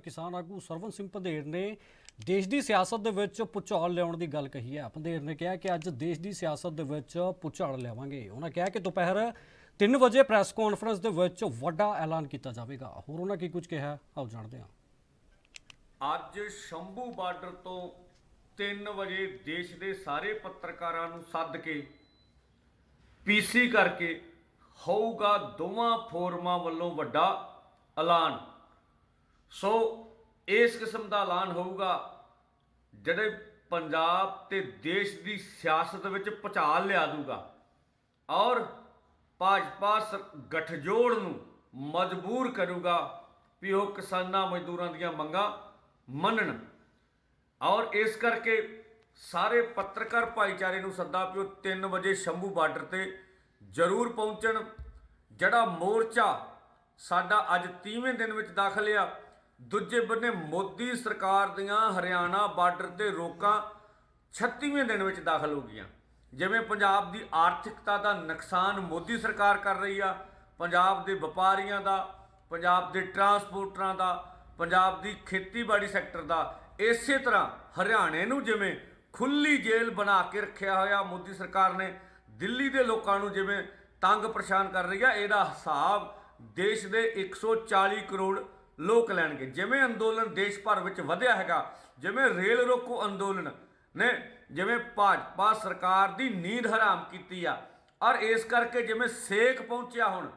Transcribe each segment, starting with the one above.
ਕਿਸਾਨ ਆਗੂ ਸਰਵਨ ਸਿੰਘ ਪੰਧੇਰ ਨੇ ਦੇਸ਼ ਦੀ ਸਿਆਸਤ ਦੇ ਵਿੱਚ ਪੁਚਾਲ ਲਿਆਉਣ ਦੀ ਗੱਲ ਕਹੀ ਹੈ। ਪੰਧੇਰ ਨੇ ਕਿਹਾ ਕਿ ਅੱਜ ਦੇਸ਼ ਦੀ ਸਿਆਸਤ ਦੇ ਵਿੱਚ ਪੁਚਾਲ ਲਿਆਵਾਂਗੇ। ਉਹਨਾਂ ਕਿਹਾ ਕਿ ਦੁਪਹਿਰ 3 ਵਜੇ ਪ੍ਰੈਸ ਕਾਨਫਰੰਸ ਦੇ ਵਿੱਚ ਵੱਡਾ ਐਲਾਨ ਕੀਤਾ ਜਾਵੇਗਾ। ਹੋਰ ਉਹਨਾਂ ਕੀ ਕੁਝ ਕਿਹਾ ਆਓ ਜਾਣਦੇ ਹਾਂ। ਅੱਜ ਸ਼ੰਭੂ ਬਾਰਡਰ ਤੋਂ 3 ਵਜੇ ਦੇਸ਼ ਦੇ ਸਾਰੇ ਪੱਤਰਕਾਰਾਂ ਨੂੰ ਸੱਦ ਕੇ, ਪੀਸੀ ਕਰਕੇ ਹੋਊਗਾ ਦੋਵਾਂ ਫੋਰਮਾਂ ਵੱਲੋਂ ਵੱਡਾ ਐਲਾਨ। ਸੋ ਇਸ ਕਿਸਮ ਦਾ ਐਲਾਨ ਹੋਊਗਾ, ਜਿਹੜੇ ਪੰਜਾਬ ਤੇ ਦੇਸ਼ ਦੀ ਸਿਆਸਤ ਵਿੱਚ ਭੁਚਾਲ ਲਿਆ ਦੂਗਾ ਔਰ ਭਾਜਪਾ ਸਰ- ਗਠਜੋੜ ਨੂੰ ਮਜਬੂਰ ਕਰੂਗਾ ਵੀ ਉਹ ਕਿਸਾਨਾਂ ਮਜ਼ਦੂਰਾਂ ਦੀਆਂ ਮੰਗਾਂ ਮੰਨਣ ਔਰ ਇਸ ਕਰਕੇ ਸਾਰੇ ਪੱਤਰਕਾਰ ਭਾਈਚਾਰੇ ਨੂੰ ਸੱਦਾ ਵੀ ਉਹ 3 ਵਜੇ ਸ਼ੰਭੂ ਬਾਰਡਰ ਤੇ ਜ਼ਰੂਰ ਪਹੁੰਚਣ। ਜਿਹੜਾ ਮੋਰਚਾ ਸਾਡਾ ਅੱਜ 30ਵੇਂ ਦਿਨ ਵਿੱਚ ਦਾਖਲ ਆ ਦੂਜੇ ਬੰਨੇ ਮੋਦੀ ਸਰਕਾਰ ਦੀਆਂ ਹਰਿਆਣਾ ਬਾਰਡਰ ਤੇ ਰੋਕਾਂ 36ਵੇਂ ਦਿਨ ਵਿੱਚ ਦਾਖਲ ਹੋ ਗਈਆਂ। ਜਿਵੇਂ ਪੰਜਾਬ ਦੀ ਆਰਥਿਕਤਾ ਦਾ ਨੁਕਸਾਨ ਮੋਦੀ ਸਰਕਾਰ ਕਰ ਰਹੀ ਆ, ਪੰਜਾਬ ਦੇ ਵਪਾਰੀਆਂ ਦਾ, ਪੰਜਾਬ ਦੇ ਟਰਾਂਸਪੋਰਟਰਾਂ ਦਾ, ਪੰਜਾਬ ਦੀ ਖੇਤੀਬਾੜੀ ਸੈਕਟਰ ਦਾ, ਇਸੇ ਤਰ੍ਹਾਂ ਹਰਿਆਣੇ ਨੂੰ ਜਿਵੇਂ ਖੁੱਲੀ ਜੇਲ੍ਹ ਬਣਾ ਕੇ ਰੱਖਿਆ ਹੋਇਆ ਮੋਦੀ ਸਰਕਾਰ ਨੇ, ਦਿੱਲੀ ਦੇ ਲੋਕਾਂ ਨੂੰ ਜਿਵੇਂ ਤੰਗ ਪਰੇਸ਼ਾਨ ਕਰ ਰਹੀ ਆ, ਇਹਦਾ ਹਿਸਾਬ ਦੇਸ਼ ਦੇ 140 ਕਰੋੜ ਲੋਕ ਲੈਣਗੇ। ਜਿਵੇਂ ਅੰਦੋਲਨ ਦੇਸ਼ ਭਰ ਵਿੱਚ ਵਧਿਆ ਹੈਗਾ, ਜਿਵੇਂ ਰੇਲ ਰੋਕੋ ਅੰਦੋਲਨ ਨੇ, ਜਿਵੇਂ ਭਾਜਪਾ ਸਰਕਾਰ ਦੀ ਨੀਂਦ ਹਰਾਮ ਕੀਤੀ ਆ, ਔਰ ਇਸ ਕਰਕੇ ਜਿਵੇਂ ਸੇਕ ਪਹੁੰਚਿਆ ਹੁਣ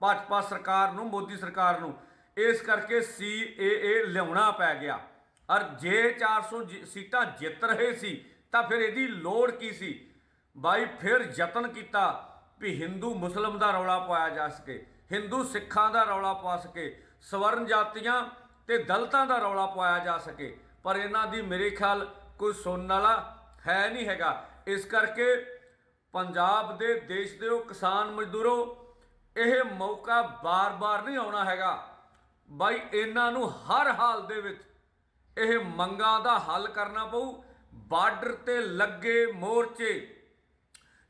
ਭਾਜਪਾ ਸਰਕਾਰ ਨੂੰ, ਮੋਦੀ ਸਰਕਾਰ ਨੂੰ, ਇਸ ਕਰਕੇ ਸੀਏਏ ਲਿਆਉਣਾ ਪੈ ਗਿਆ। ਔਰ ਜੇ 400 ਜਿ- ਸੀਟਾਂ ਜਿੱਤ ਰਹੇ ਸੀ, ਤਾਂ ਫਿਰ ਇਹਦੀ ਲੋੜ ਕੀ ਸੀ? ਬਾਈ, ਫਿਰ ਯਤਨ ਕੀਤਾ ਵੀ ਹਿੰਦੂ ਮੁਸਲਮ ਦਾ ਰੌਲਾ ਪਾਇਆ ਜਾ ਸਕੇ। ਹਿੰਦੂ ਸਿੱਖਾਂ ਦਾ ਰੌਲਾ ਪਾ ਸਕੇ, ਸਵਰਨ ਜਾਤੀਆਂ ਤੇ ਦਲਤਾਂ ਦਾ ਰੌਲਾ ਪਾਇਆ ਜਾ ਸਕੇ। ਪਰ ਇਹਨਾਂ ਦੀ ਮੇਰੇ ਖਿਆਲ ਕੋਈ ਸੁਣਨ ਵਾਲਾ ਹੈ ਨਹੀਂ ਹੈਗਾ। ਇਸ ਕਰਕੇ ਪੰਜਾਬ ਦੇ ਦੇਸ਼ ਦੇ ਉਹ ਕਿਸਾਨ ਮਜ਼ਦੂਰੋ, ਇਹ ਮੌਕਾ ਬਾਰ-ਬਾਰ ਨਹੀਂ ਆਉਣਾ ਹੈਗਾ। ਬਾਈ, ਇਹਨਾਂ ਨੂੰ ਹਰ ਹਾਲ ਦੇ ਵਿੱਚ ਇਹ ਮੰਗਾਂ ਦਾ ਹੱਲ ਕਰਨਾ ਪਊ। ਬਾਰਡਰ ਤੇ ਲੱਗੇ ਮੋਰਚੇ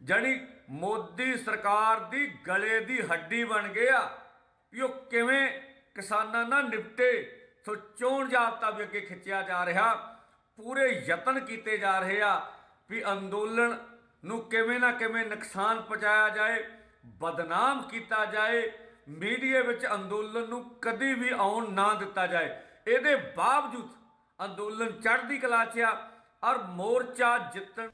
ਜਾਣੀ ਮੋਦੀ ਸਰਕਾਰ ਦੀ ਗਲੇ ਦੀ ਹੱਡੀ ਬਣ ਗਿਆ ਵੀ ਉਹ ਕਿਵੇਂ ਕਿਸਾਨਾਂ ਨਾਲ ਨਿਪਟੇ, ਸੋ ਚੋਣ ਜਾਬਤਾ ਵੀ ਅੱਗੇ ਖਿੱਚਿਆ ਜਾ ਰਿਹਾ, ਪੂਰੇ ਯਤਨ ਕੀਤੇ ਜਾ ਰਹੇ ਆ ਵੀ ਅੰਦੋਲਨ ਨੂੰ ਕਿਵੇਂ ਨਾ ਕਿਵੇਂ ਨੁਕਸਾਨ ਪਹੁੰਚਾਇਆ ਜਾਏ, ਬਦਨਾਮ ਕੀਤਾ ਜਾਏ, ਮੀਡੀਆ ਵਿੱਚ ਅੰਦੋਲਨ ਨੂੰ ਕਦੀ ਵੀ ਆਉਣ ਨਾ ਦਿੱਤਾ ਜਾਏ। ਇਹਦੇ ਬਾਵਜੂਦ ਅੰਦੋਲਨ ਚੜ੍ਹਦੀ ਕਲਾ 'ਚ ਆ ਔਰ ਮੋਰਚਾ ਜਿੱਤਣ